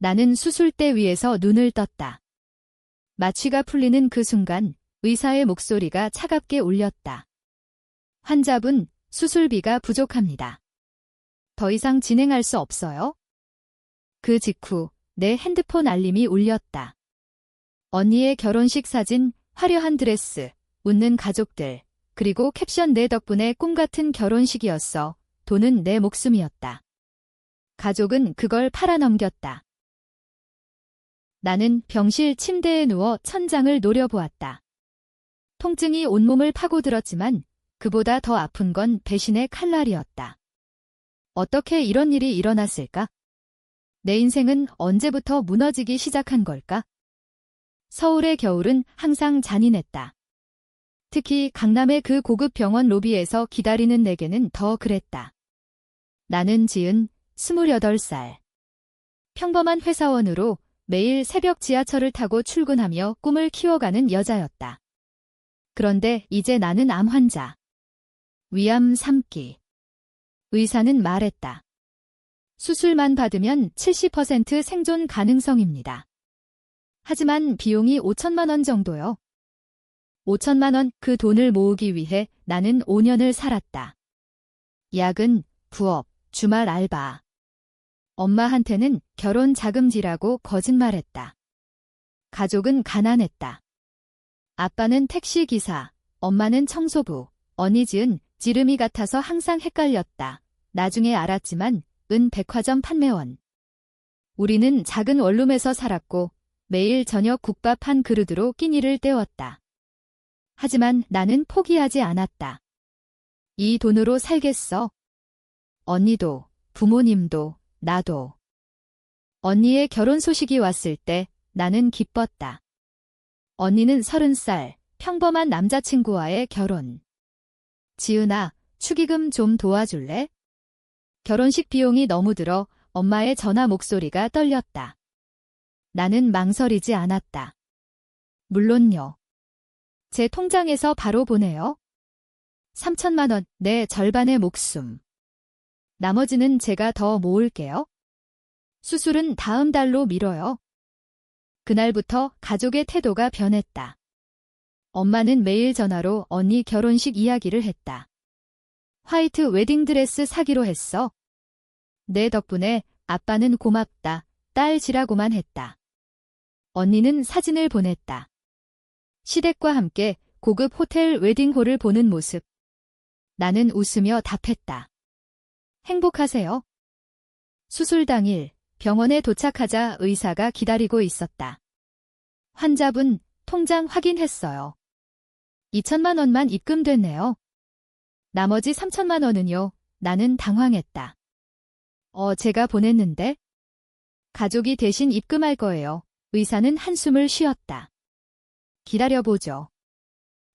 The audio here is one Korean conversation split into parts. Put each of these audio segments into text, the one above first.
나는 수술대 위에서 눈을 떴다. 마취가 풀리는 그 순간 의사의 목소리가 차갑게 울렸다. 환자분, 수술비가 부족합니다. 더 이상 진행할 수 없어요? 그 직후 내 핸드폰 알림이 울렸다. 언니의 결혼식 사진, 화려한 드레스, 웃는 가족들, 그리고 캡션 내 덕분에 꿈같은 결혼식이었어. 돈은 내 목숨이었다. 가족은 그걸 팔아넘겼다. 나는 병실 침대에 누워 천장을 노려보았다. 통증이 온몸을 파고들었지만 그보다 더 아픈 건 배신의 칼날이었다. 어떻게 이런 일이 일어났을까? 내 인생은 언제부터 무너지기 시작한 걸까? 서울의 겨울은 항상 잔인했다. 특히 강남의 그 고급 병원 로비에서 기다리는 내게는 더 그랬다. 나는 지은 28살. 평범한 회사원으로 매일 새벽 지하철을 타고 출근하며 꿈을 키워가는 여자였다. 그런데 이제 나는 암 환자. 위암 3기. 의사는 말했다. 수술만 받으면 70% 생존 가능성입니다. 하지만 비용이 5천만 원 정도요. 5천만 원 그 돈을 모으기 위해 나는 5년을 살았다. 야근, 부업, 주말 알바. 엄마한테는 결혼 자금지라고 거짓말했다. 가족은 가난했다. 아빠는 택시기사, 엄마는 청소부, 언니 지은 지름이 같아서 항상 헷갈렸다. 나중에 알았지만 은 백화점 판매원. 우리는 작은 원룸에서 살았고 매일 저녁 국밥 한 그릇으로 끼니를 때웠다. 하지만 나는 포기하지 않았다. 이 돈으로 살겠어. 언니도, 부모님도, 나도. 언니의 결혼 소식이 왔을 때 나는 기뻤다. 언니는 서른 살, 평범한 남자친구와의 결혼. 지은아, 축의금 좀 도와줄래? 결혼식 비용이 너무 들어 엄마의 전화 목소리가 떨렸다. 나는 망설이지 않았다. 물론요. 제 통장에서 바로 보내요. 3천만 원, 내 절반의 목숨. 나머지는 제가 더 모을게요. 수술은 다음 달로 미뤄요. 그날부터 가족의 태도가 변했다. 엄마는 매일 전화로 언니 결혼식 이야기를 했다. 화이트 웨딩드레스 사기로 했어. 내 덕분에 아빠는 고맙다. 딸 지라고만 했다. 언니는 사진을 보냈다. 시댁과 함께 고급 호텔 웨딩홀을 보는 모습. 나는 웃으며 답했다. 행복하세요? 수술 당일 병원에 도착하자 의사가 기다리고 있었다. 환자분 통장 확인했어요. 2천만 원만 입금됐네요. 나머지 3천만 원은요. 나는 당황했다. 어, 제가 보냈는데? 가족이 대신 입금할 거예요. 의사는 한숨을 쉬었다. 기다려보죠.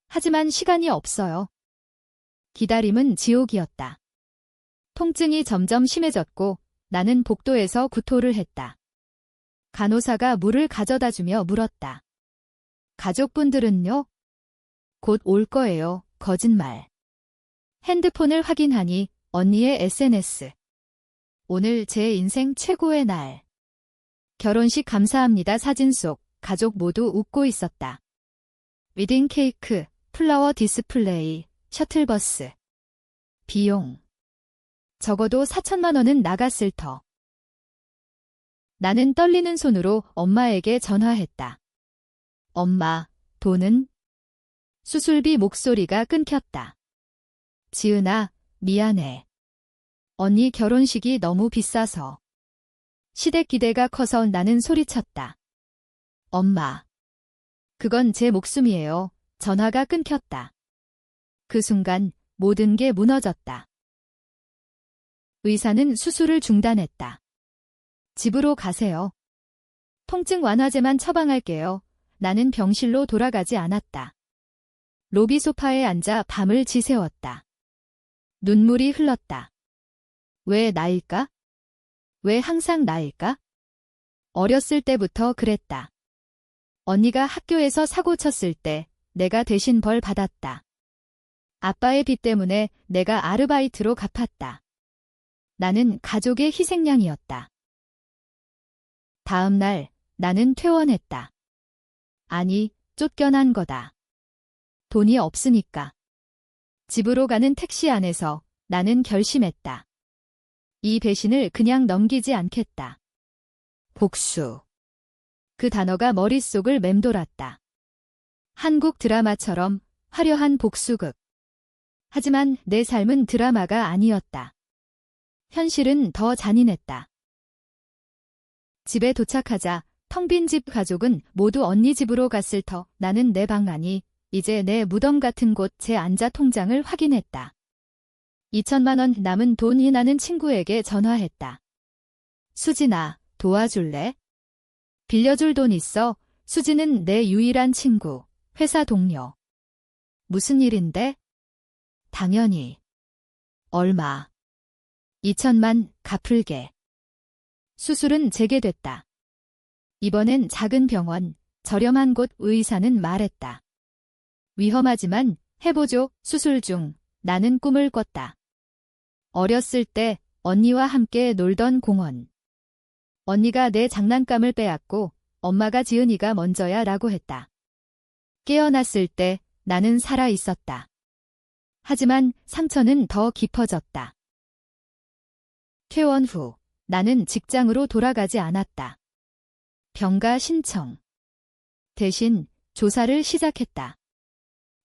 하지만 시간이 없어요. 기다림은 지옥이었다. 통증이 점점 심해졌고 나는 복도에서 구토를 했다. 간호사가 물을 가져다 주며 물었다. 가족분들은요? 곧 올 거예요. 거짓말. 핸드폰을 확인하니 언니의 SNS. 오늘 제 인생 최고의 날. 결혼식 감사합니다 사진 속 가족 모두 웃고 있었다. 위딩 케이크, 플라워 디스플레이, 셔틀버스. 비용. 적어도 4천만 원은 나갔을 터. 나는 떨리는 손으로 엄마에게 전화했다. 엄마, 돈은? 수술비 목소리가 끊겼다. 지은아, 미안해. 언니 결혼식이 너무 비싸서. 시댁 기대가 커서 나는 소리쳤다. 엄마. 그건 제 목숨이에요. 전화가 끊겼다. 그 순간 모든 게 무너졌다. 의사는 수술을 중단했다. 집으로 가세요. 통증 완화제만 처방할게요. 나는 병실로 돌아가지 않았다. 로비 소파에 앉아 밤을 지새웠다. 눈물이 흘렀다. 왜 나일까? 왜 항상 나일까? 어렸을 때부터 그랬다. 언니가 학교에서 사고 쳤을 때 내가 대신 벌 받았다. 아빠의 빚 때문에 내가 아르바이트로 갚았다. 나는 가족의 희생양이었다. 다음 날 나는 퇴원했다. 아니, 쫓겨난 거다. 돈이 없으니까. 집으로 가는 택시 안에서 나는 결심했다. 이 배신을 그냥 넘기지 않겠다. 복수. 그 단어가 머릿속을 맴돌았다. 한국 드라마처럼 화려한 복수극. 하지만 내 삶은 드라마가 아니었다. 현실은 더 잔인했다. 집에 도착하자 텅 빈 집 가족은 모두 언니 집으로 갔을 터 나는 내방 안이 이제 내 무덤 같은 곳제 앉아 통장을 확인했다. 2천만 원 남은 돈이 나는 친구에게 전화했다. 수진아, 도와줄래? 빌려줄 돈 있어. 수진은 내 유일한 친구, 회사 동료. 무슨 일인데? 당연히. 얼마? 2천만 갚을게. 수술은 재개됐다. 이번엔 작은 병원, 저렴한 곳 의사는 말했다. 위험하지만 해보죠. 수술 중 나는 꿈을 꿨다. 어렸을 때 언니와 함께 놀던 공원. 언니가 내 장난감을 빼앗고 엄마가 지은이가 먼저야 라고 했다. 깨어났을 때 나는 살아 있었다. 하지만 상처는 더 깊어졌다. 퇴원 후 나는 직장으로 돌아가지 않았다. 병가 신청. 대신 조사를 시작했다.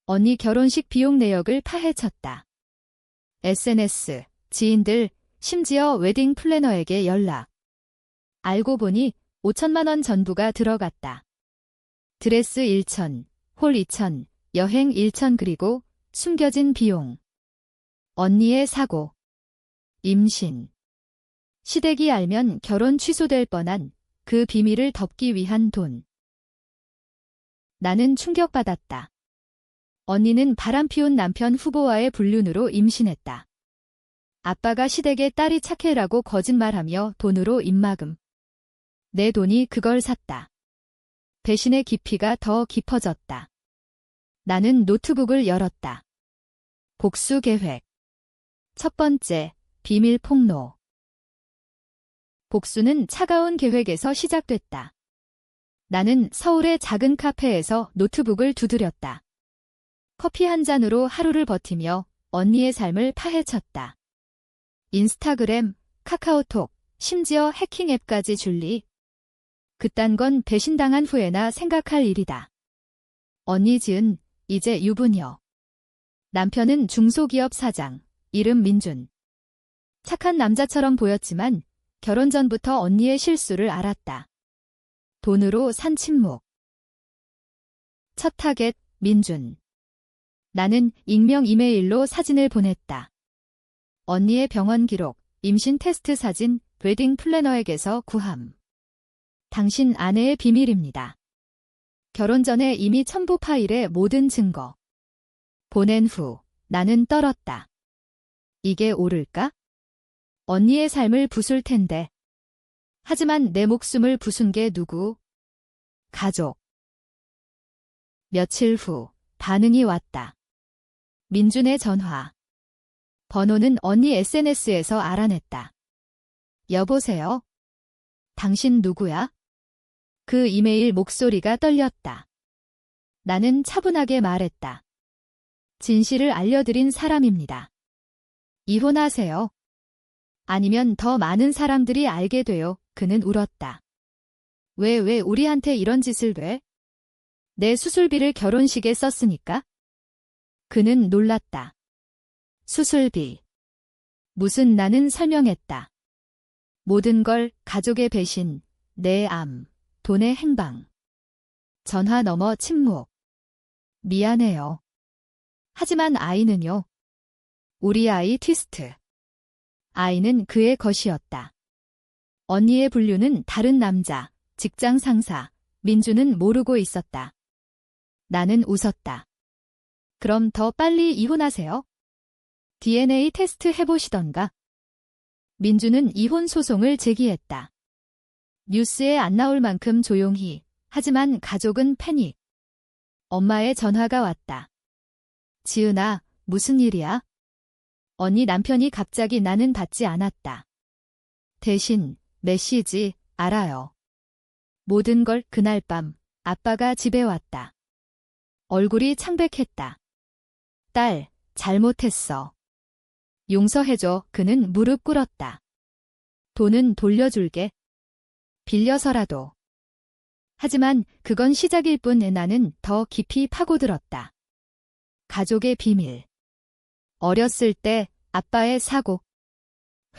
언니 결혼식 비용 내역을 파헤쳤다. SNS, 지인들, 심지어 웨딩 플래너에게 연락. 알고 보니 5천만 원 전부가 들어갔다. 드레스 1천, 홀 2천, 여행 1천 그리고 숨겨진 비용. 언니의 사고. 임신. 시댁이 알면 결혼 취소될 뻔한 그 비밀을 덮기 위한 돈. 나는 충격받았다. 언니는 바람피운 남편 후보와의 불륜으로 임신했다. 아빠가 시댁에 딸이 착해라고 거짓말하며 돈으로 입막음. 내 돈이 그걸 샀다. 배신의 깊이가 더 깊어졌다. 나는 노트북을 열었다. 복수 계획. 첫 번째, 비밀 폭로. 복수는 차가운 계획에서 시작됐다. 나는 서울의 작은 카페에서 노트북을 두드렸다. 커피 한 잔으로 하루를 버티며 언니의 삶을 파헤쳤다. 인스타그램, 카카오톡, 심지어 해킹 앱까지 줄리. 그딴 건 배신당한 후에나 생각할 일이다. 언니 지은 이제 유부녀. 남편은 중소기업 사장, 이름 민준. 착한 남자처럼 보였지만 결혼 전부터 언니의 실수를 알았다. 돈으로 산 침묵. 첫 타겟, 민준. 나는 익명 이메일로 사진을 보냈다. 언니의 병원 기록, 임신 테스트 사진, 웨딩 플래너에게서 구함. 당신 아내의 비밀입니다. 결혼 전에 이미 첨부 파일에 모든 증거. 보낸 후 나는 떨었다. 이게 옳을까? 언니의 삶을 부술 텐데. 하지만 내 목숨을 부순 게 누구? 가족. 며칠 후 반응이 왔다. 민준의 전화. 번호는 언니 SNS에서 알아냈다. 여보세요? 당신 누구야? 그 이메일 목소리가 떨렸다. 나는 차분하게 말했다. 진실을 알려드린 사람입니다. 이혼하세요. 아니면 더 많은 사람들이 알게 돼요. 그는 울었다. 왜, 왜 우리한테 이런 짓을 왜? 내 수술비를 결혼식에 썼으니까? 그는 놀랐다. 수술비. 무슨 나는 설명했다. 모든 걸 가족의 배신, 내 암, 돈의 행방. 전화 넘어 침묵. 미안해요. 하지만 아이는요. 우리 아이 티스트. 아이는 그의 것이었다. 언니의 분류는 다른 남자, 직장 상사, 민주는 모르고 있었다. 나는 웃었다. 그럼 더 빨리 이혼하세요. DNA 테스트 해보시던가. 민주는 이혼 소송을 제기했다. 뉴스에 안 나올 만큼 조용히, 하지만 가족은 패닉. 엄마의 전화가 왔다. 지은아, 무슨 일이야? 언니 남편이 갑자기 나는 받지 않았다. 대신 메시지 알아요. 모든 걸 그날 밤 아빠가 집에 왔다. 얼굴이 창백했다. 딸, 잘못했어. 용서해줘. 그는 무릎 꿇었다. 돈은 돌려줄게. 빌려서라도. 하지만 그건 시작일 뿐 나는 더 깊이 파고들었다. 가족의 비밀. 어렸을 때 아빠의 사고.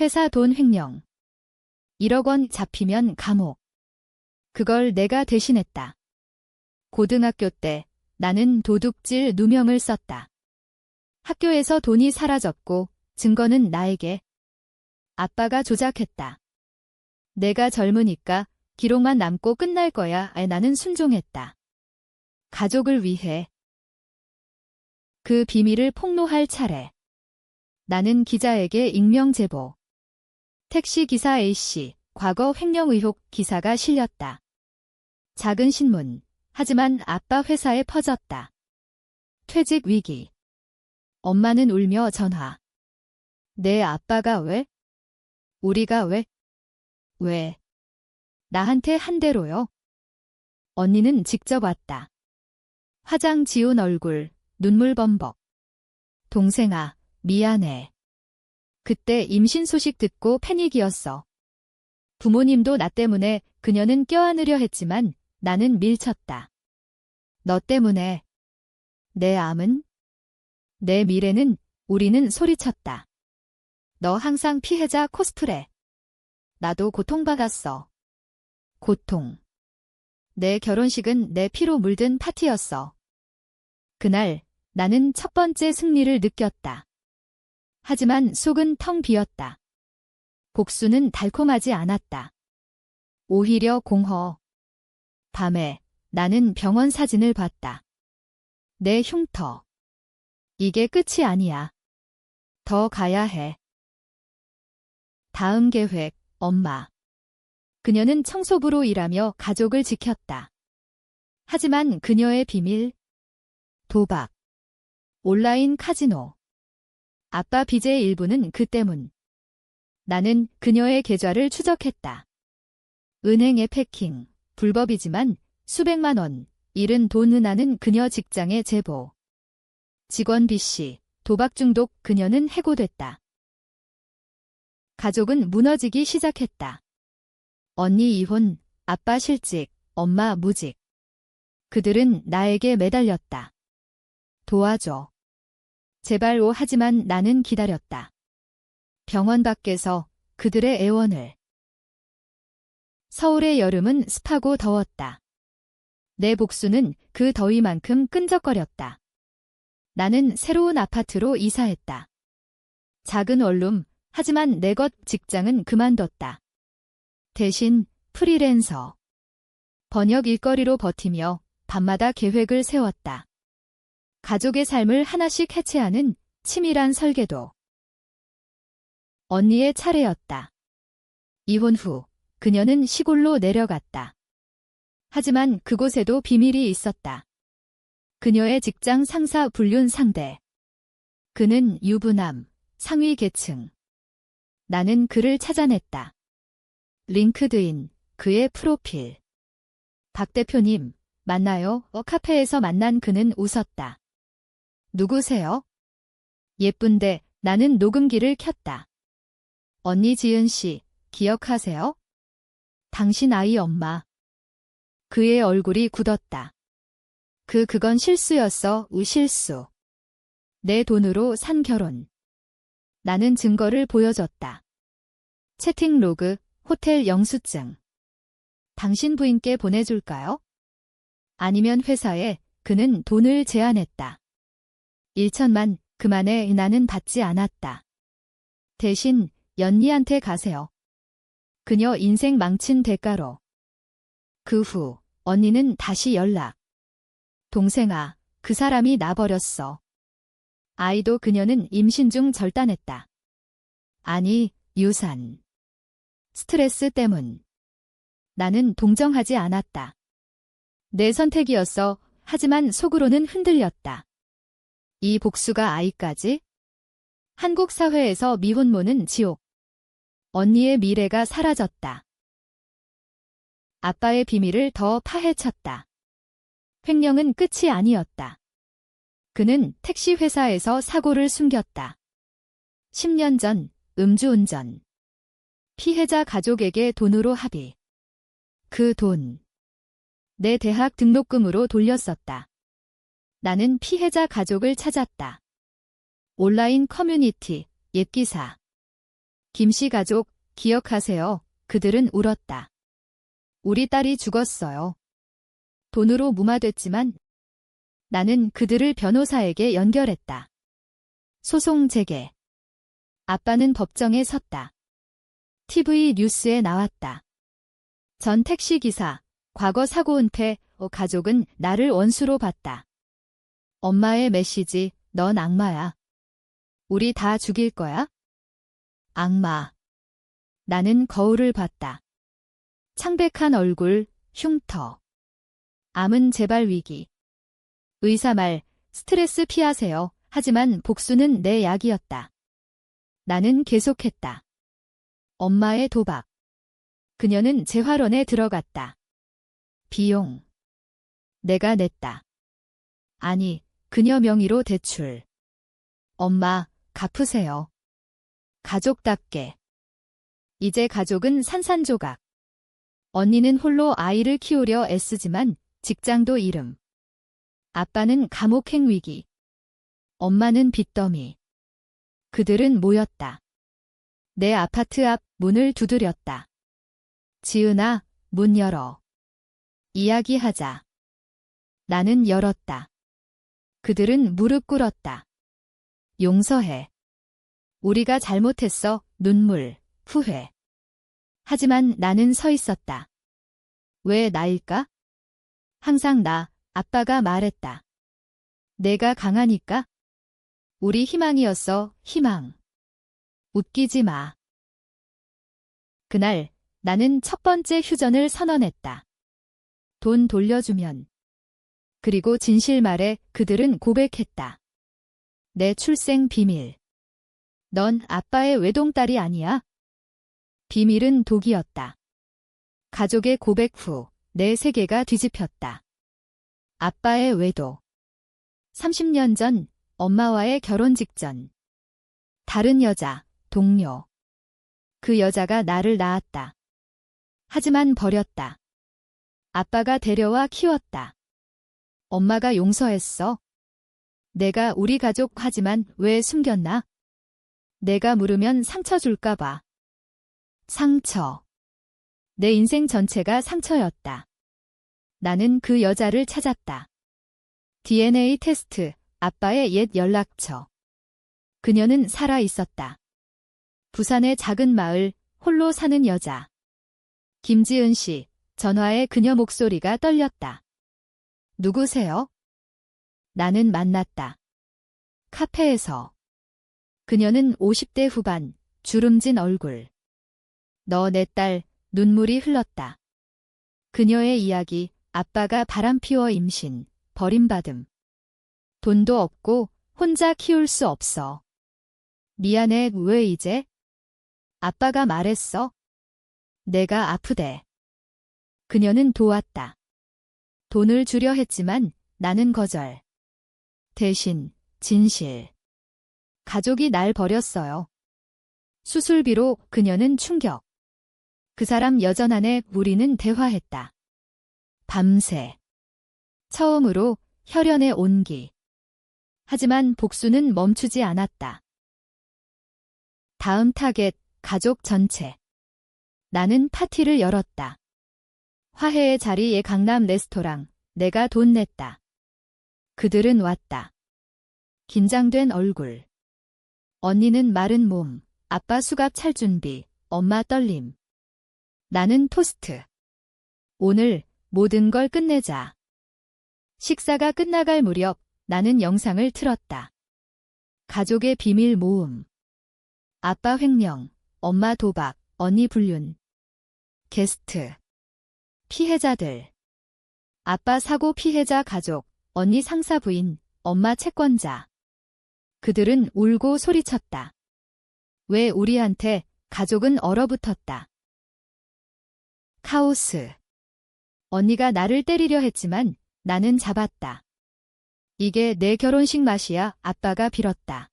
회사 돈 횡령. 1억 원 잡히면 감옥. 그걸 내가 대신했다. 고등학교 때 나는 도둑질 누명을 썼다. 학교에서 돈이 사라졌고 증거는 나에게. 아빠가 조작했다. 내가 젊으니까 기록만 남고 끝날 거야. 아, 나는 순종했다. 가족을 위해. 그 비밀을 폭로할 차례. 나는 기자에게 익명 제보. 택시기사 A씨, 과거 횡령 의혹 기사가 실렸다. 작은 신문. 하지만 아빠 회사에 퍼졌다. 퇴직 위기. 엄마는 울며 전화. 내 아빠가 왜? 우리가 왜? 왜? 나한테 한 대로요. 언니는 직접 왔다. 화장 지운 얼굴, 눈물 범벅. 동생아, 미안해. 그때 임신 소식 듣고 패닉이었어. 부모님도 나 때문에 그녀는 껴안으려 했지만 나는 밀쳤다. 너 때문에. 내 암은? 내 미래는 우리는 소리쳤다. 너 항상 피해자 코스프레. 나도 고통받았어. 고통. 내 결혼식은 내 피로 물든 파티였어. 그날 나는 첫 번째 승리를 느꼈다. 하지만 속은 텅 비었다. 복수는 달콤하지 않았다. 오히려 공허. 밤에 나는 병원 사진을 봤다. 내 흉터. 이게 끝이 아니야. 더 가야 해. 다음 계획, 엄마. 그녀는 청소부로 일하며 가족을 지켰다. 하지만 그녀의 비밀, 도박, 온라인 카지노. 아빠 빚의 일부는 그 때문. 나는 그녀의 계좌를 추적했다. 은행에 패킹, 불법이지만 수백만 원, 잃은 돈 은하는 그녀 직장의 제보. 직원 B씨, 도박 중독 그녀는 해고됐다. 가족은 무너지기 시작했다. 언니 이혼, 아빠 실직, 엄마 무직. 그들은 나에게 매달렸다. 도와줘. 제발 오 하지만 나는 기다렸다. 병원 밖에서 그들의 애원을. 서울의 여름은 습하고 더웠다. 내 복수는 그 더위만큼 끈적거렸다. 나는 새로운 아파트로 이사했다. 작은 원룸, 하지만 내 것 직장은 그만뒀다. 대신 프리랜서. 번역 일거리로 버티며 밤마다 계획을 세웠다. 가족의 삶을 하나씩 해체하는 치밀한 설계도. 언니의 차례였다. 이혼 후 그녀는 시골로 내려갔다. 하지만 그곳에도 비밀이 있었다. 그녀의 직장 상사 불륜 상대. 그는 유부남, 상위 계층. 나는 그를 찾아냈다. 링크드인, 그의 프로필. 박 대표님, 만나요? 어, 카페에서 만난 그는 웃었다. 누구세요? 예쁜데 나는 녹음기를 켰다. 언니 지은 씨, 기억하세요? 당신 아이 엄마. 그의 얼굴이 굳었다. 그 그건 실수였어, 우 실수. 내 돈으로 산 결혼. 나는 증거를 보여줬다. 채팅 로그, 호텔 영수증. 당신 부인께 보내줄까요? 아니면 회사에 그는 돈을 제안했다. 1천만, 그만에 나는 받지 않았다. 대신 연니한테 가세요. 그녀 인생 망친 대가로. 그 후 언니는 다시 연락. 동생아, 그 사람이 나버렸어. 아이도 그녀는 임신 중 절단했다. 아니, 유산. 스트레스 때문. 나는 동정하지 않았다. 내 선택이었어. 하지만 속으로는 흔들렸다. 이 복수가 아이까지? 한국 사회에서 미혼모는 지옥. 언니의 미래가 사라졌다. 아빠의 비밀을 더 파헤쳤다. 횡령은 끝이 아니었다. 그는 택시 회사에서 사고를 숨겼다. 10년 전 음주운전. 피해자 가족에게 돈으로 합의. 그 돈. 내 대학 등록금으로 돌렸었다. 나는 피해자 가족을 찾았다. 온라인 커뮤니티, 옛기사. 김씨 가족, 기억하세요. 그들은 울었다. 우리 딸이 죽었어요. 돈으로 무마됐지만 나는 그들을 변호사에게 연결했다. 소송 재개. 아빠는 법정에 섰다. TV 뉴스에 나왔다. 전 택시기사, 과거 사고 은폐, 어, 가족은 나를 원수로 봤다. 엄마의 메시지, 넌 악마야. 우리 다 죽일 거야? 악마. 나는 거울을 봤다. 창백한 얼굴, 흉터. 암은 재발 위기. 의사 말, 스트레스 피하세요. 하지만 복수는 내 약이었다. 나는 계속했다. 엄마의 도박. 그녀는 재활원에 들어갔다. 비용. 내가 냈다. 아니, 그녀 명의로 대출. 엄마, 갚으세요. 가족답게. 이제 가족은 산산조각. 언니는 홀로 아이를 키우려 애쓰지만 직장도 잃음. 아빠는 감옥행 위기. 엄마는 빚더미. 그들은 모였다. 내 아파트 앞 문을 두드렸다. 지은아, 문 열어. 이야기하자. 나는 열었다. 그들은 무릎 꿇었다. 용서해. 우리가 잘못했어, 눈물, 후회. 하지만 나는 서 있었다. 왜 나일까? 항상 나, 아빠가 말했다. 내가 강하니까? 우리 희망이었어, 희망. 웃기지 마. 그날 나는 첫 번째 휴전을 선언했다. 돈 돌려주면. 그리고 진실 말에 그들은 고백했다. 내 출생 비밀. 넌 아빠의 외동딸이 아니야. 비밀은 독이었다. 가족의 고백 후 내 세계가 뒤집혔다. 아빠의 외도. 30년 전 엄마와의 결혼 직전. 다른 여자, 동료. 그 여자가 나를 낳았다. 하지만 버렸다. 아빠가 데려와 키웠다. 엄마가 용서했어. 내가 우리 가족 하지만 왜 숨겼나? 내가 물으면 상처 줄까봐. 상처. 내 인생 전체가 상처였다. 나는 그 여자를 찾았다. DNA 테스트, 아빠의 옛 연락처. 그녀는 살아 있었다. 부산의 작은 마을, 홀로 사는 여자. 김지은 씨, 전화에 그녀 목소리가 떨렸다. 누구세요? 나는 만났다. 카페에서. 그녀는 50대 후반, 주름진 얼굴. 너 내 딸, 눈물이 흘렀다. 그녀의 이야기, 아빠가 바람피워 임신, 버림받음. 돈도 없고 혼자 키울 수 없어. 미안해, 왜 이제? 아빠가 말했어. 내가 아프대. 그녀는 도왔다. 돈을 주려 했지만 나는 거절. 대신, 진실. 가족이 날 버렸어요. 수술비로 그녀는 충격. 그 사람 여전 안에 우리는 대화했다. 밤새. 처음으로 혈연의 온기. 하지만 복수는 멈추지 않았다. 다음 타겟, 가족 전체. 나는 파티를 열었다. 화해의 자리에 강남 레스토랑, 내가 돈 냈다. 그들은 왔다. 긴장된 얼굴. 언니는 마른 몸, 아빠 수갑 찰 준비, 엄마 떨림. 나는 토스트. 오늘 모든 걸 끝내자. 식사가 끝나갈 무렵 나는 영상을 틀었다. 가족의 비밀 모음. 아빠 횡령, 엄마 도박, 언니 불륜. 게스트. 피해자들. 아빠 사고 피해자 가족, 언니 상사 부인, 엄마 채권자. 그들은 울고 소리쳤다. 왜 우리한테 가족은 얼어붙었다. 카오스. 언니가 나를 때리려 했지만 나는 잡았다. 이게 내 결혼식 맛이야 아빠가 빌었다.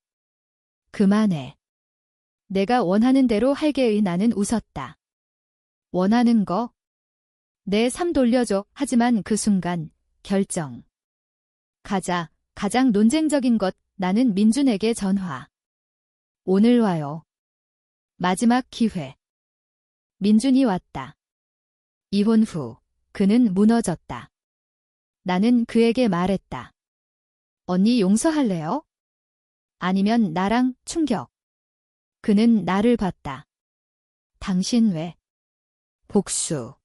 그만해. 내가 원하는 대로 할게의 나는 웃었다. 원하는 거? 내 삶 돌려줘. 하지만 그 순간 결정. 가자. 가장 논쟁적인 것 나는 민준에게 전화. 오늘 와요. 마지막 기회. 민준이 왔다. 이혼 후 그는 무너졌다. 나는 그에게 말했다. 언니 용서할래요? 아니면 나랑 충격. 그는 나를 봤다. 당신 왜? 복수.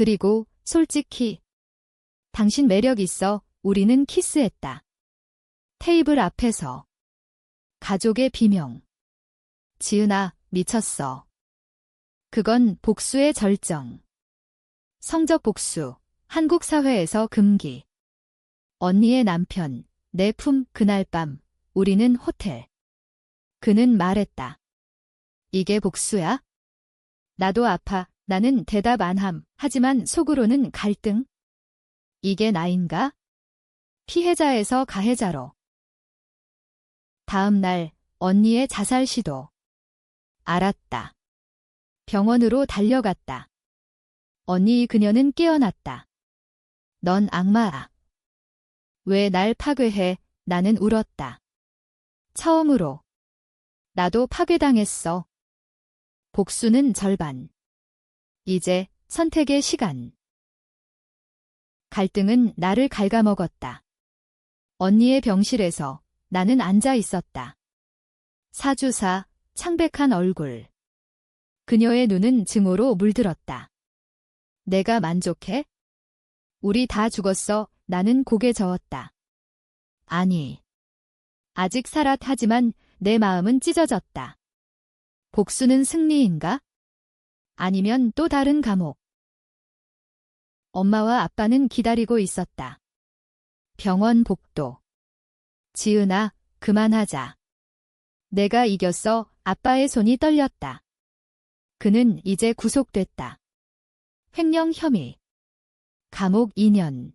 그리고 솔직히 당신 매력 있어. 우리는 키스했다. 테이블 앞에서 가족의 비명. 지은아, 미쳤어. 그건 복수의 절정. 성적 복수. 한국 사회에서 금기. 언니의 남편, 내 품 그날 밤, 우리는 호텔. 그는 말했다. 이게 복수야? 나도 아파. 나는 대답 안 함. 하지만 속으로는 갈등. 이게 나인가? 피해자에서 가해자로. 다음 날 언니의 자살 시도. 알았다. 병원으로 달려갔다. 언니 그녀는 깨어났다. 넌 악마야. 왜 날 파괴해? 나는 울었다. 처음으로. 나도 파괴당했어. 복수는 절반. 이제 선택의 시간. 갈등은 나를 갉아먹었다. 언니의 병실에서 나는 앉아 있었다. 사주사, 창백한 얼굴. 그녀의 눈은 증오로 물들었다. 내가 만족해? 우리 다 죽었어. 나는 고개 저었다. 아니. 아직 살았 하지만 내 마음은 찢어졌다. 복수는 승리인가? 아니면 또 다른 감옥. 엄마와 아빠는 기다리고 있었다. 병원 복도. 지은아, 그만하자. 내가 이겼어. 아빠의 손이 떨렸다. 그는 이제 구속됐다. 횡령 혐의. 감옥 2년.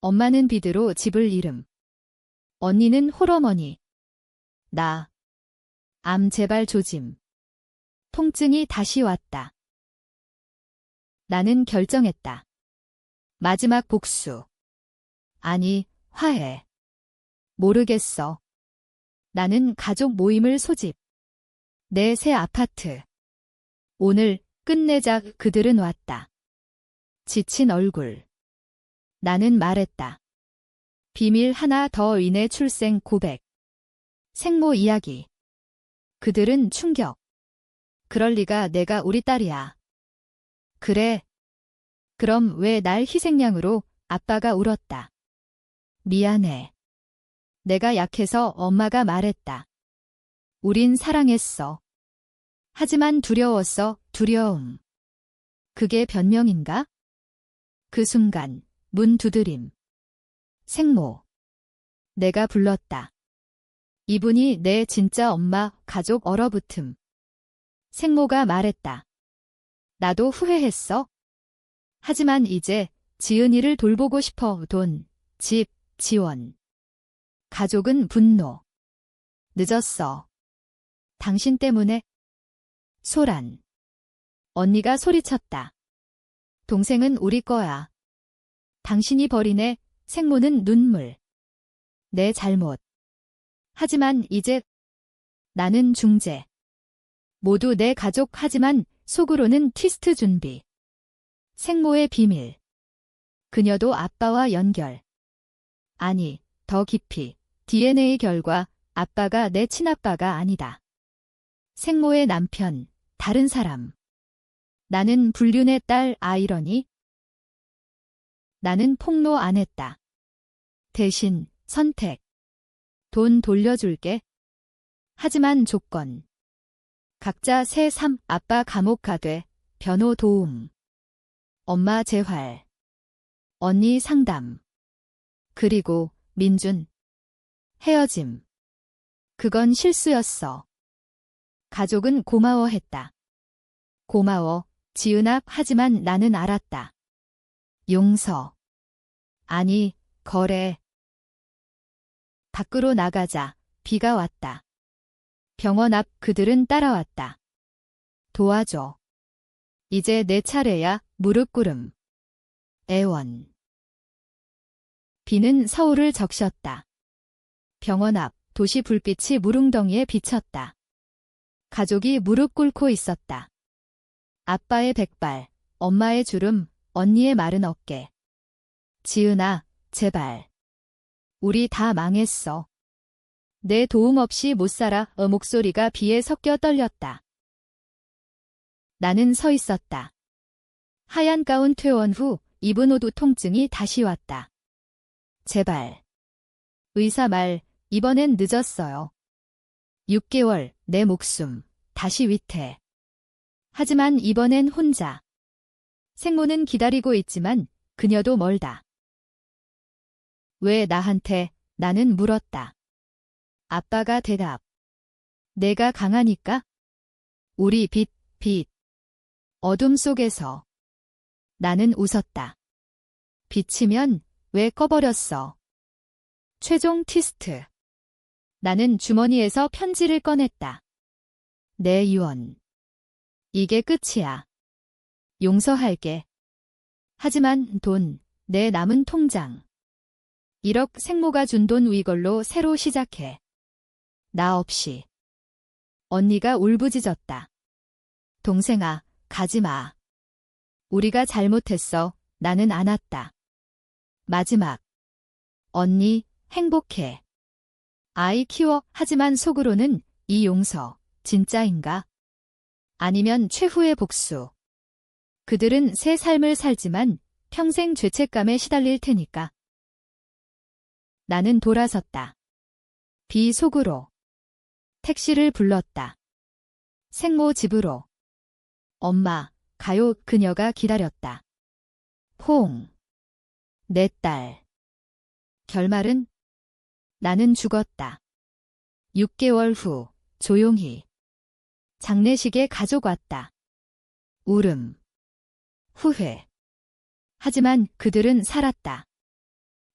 엄마는 비드로 집을 잃음. 언니는 홀어머니. 나. 암 재발 조짐. 통증이 다시 왔다. 나는 결정했다. 마지막 복수. 아니, 화해. 모르겠어. 나는 가족 모임을 소집. 내 새 아파트. 오늘 끝내자 그들은 왔다. 지친 얼굴. 나는 말했다. 비밀 하나 더 인해 출생 고백. 생모 이야기. 그들은 충격. 그럴 리가 내가 우리 딸이야. 그래. 그럼 왜 날 희생양으로 아빠가 울었다. 미안해. 내가 약해서 엄마가 말했다. 우린 사랑했어. 하지만 두려웠어, 두려움. 그게 변명인가? 그 순간, 문 두드림. 생모. 내가 불렀다. 이분이 내 진짜 엄마, 가족 얼어붙음. 생모가 말했다. 나도 후회했어. 하지만 이제 지은이를 돌보고 싶어 돈, 집, 지원. 가족은 분노. 늦었어. 당신 때문에. 소란. 언니가 소리쳤다. 동생은 우리 거야. 당신이 버리네. 생모는 눈물. 내 잘못. 하지만 이제 나는 중재. 모두 내 가족 하지만 속으로는 트위스트 준비. 생모의 비밀. 그녀도 아빠와 연결. 아니, 더 깊이. DNA 결과 아빠가 내 친아빠가 아니다. 생모의 남편, 다른 사람. 나는 불륜의 딸 아이러니. 나는 폭로 안 했다. 대신 선택. 돈 돌려줄게. 하지만 조건. 각자 새 삶, 아빠 감옥 가돼, 변호 도움. 엄마 재활. 언니 상담. 그리고 민준. 헤어짐. 그건 실수였어. 가족은 고마워했다. 고마워, 지은아, 하지만 나는 알았다. 용서. 아니, 거래. 밖으로 나가자 비가 왔다. 병원 앞 그들은 따라왔다. 도와줘. 이제 내 차례야, 무릎 꿇음. 애원. 비는 서울을 적셨다. 병원 앞 도시 불빛이 무릉덩이에 비쳤다. 가족이 무릎 꿇고 있었다. 아빠의 백발, 엄마의 주름, 언니의 마른 어깨. 지은아, 제발. 우리 다 망했어. 내 도움 없이 못 살아, 어 목소리가 비에 섞여 떨렸다. 나는 서 있었다. 하얀 가운 퇴원 후 입은 옷 통증이 다시 왔다. 제발. 의사 말, 이번엔 늦었어요. 6개월, 내 목숨, 다시 위태. 하지만 이번엔 혼자. 생모는 기다리고 있지만 그녀도 멀다. 왜 나한테, 나는 물었다. 아빠가 대답. 내가 강하니까? 우리 빛, 빛. 어둠 속에서. 나는 웃었다. 비치면 왜 꺼버렸어? 최종 티스트. 나는 주머니에서 편지를 꺼냈다. 내 유언. 이게 끝이야. 용서할게. 하지만 돈, 내 남은 통장. 1억 생모가 준 돈 이걸로 새로 시작해. 나 없이. 언니가 울부짖었다. 동생아, 가지 마. 우리가 잘못했어. 나는 안 왔다. 마지막. 언니, 행복해. 아이 키워. 하지만 속으로는 이 용서, 진짜인가? 아니면 최후의 복수. 그들은 새 삶을 살지만 평생 죄책감에 시달릴 테니까. 나는 돌아섰다. 비 속으로. 택시를 불렀다. 생모 집으로. 엄마, 가요 그녀가 기다렸다. 퐁. 내 딸. 결말은? 나는 죽었다. 6개월 후, 조용히. 장례식에 가족 왔다. 울음. 후회. 하지만 그들은 살았다.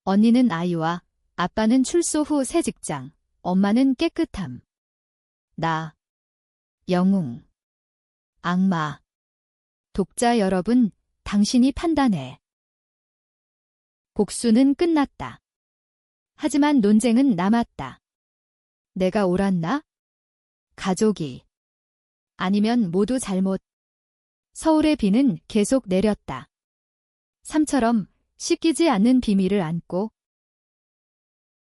언니는 아이와 아빠는 출소 후 새 직장, 엄마는 깨끗함. 나. 영웅. 악마. 독자 여러분, 당신이 판단해. 복수는 끝났다. 하지만 논쟁은 남았다. 내가 옳았나? 가족이. 아니면 모두 잘못. 서울의 비는 계속 내렸다. 삶처럼 씻기지 않는 비밀을 안고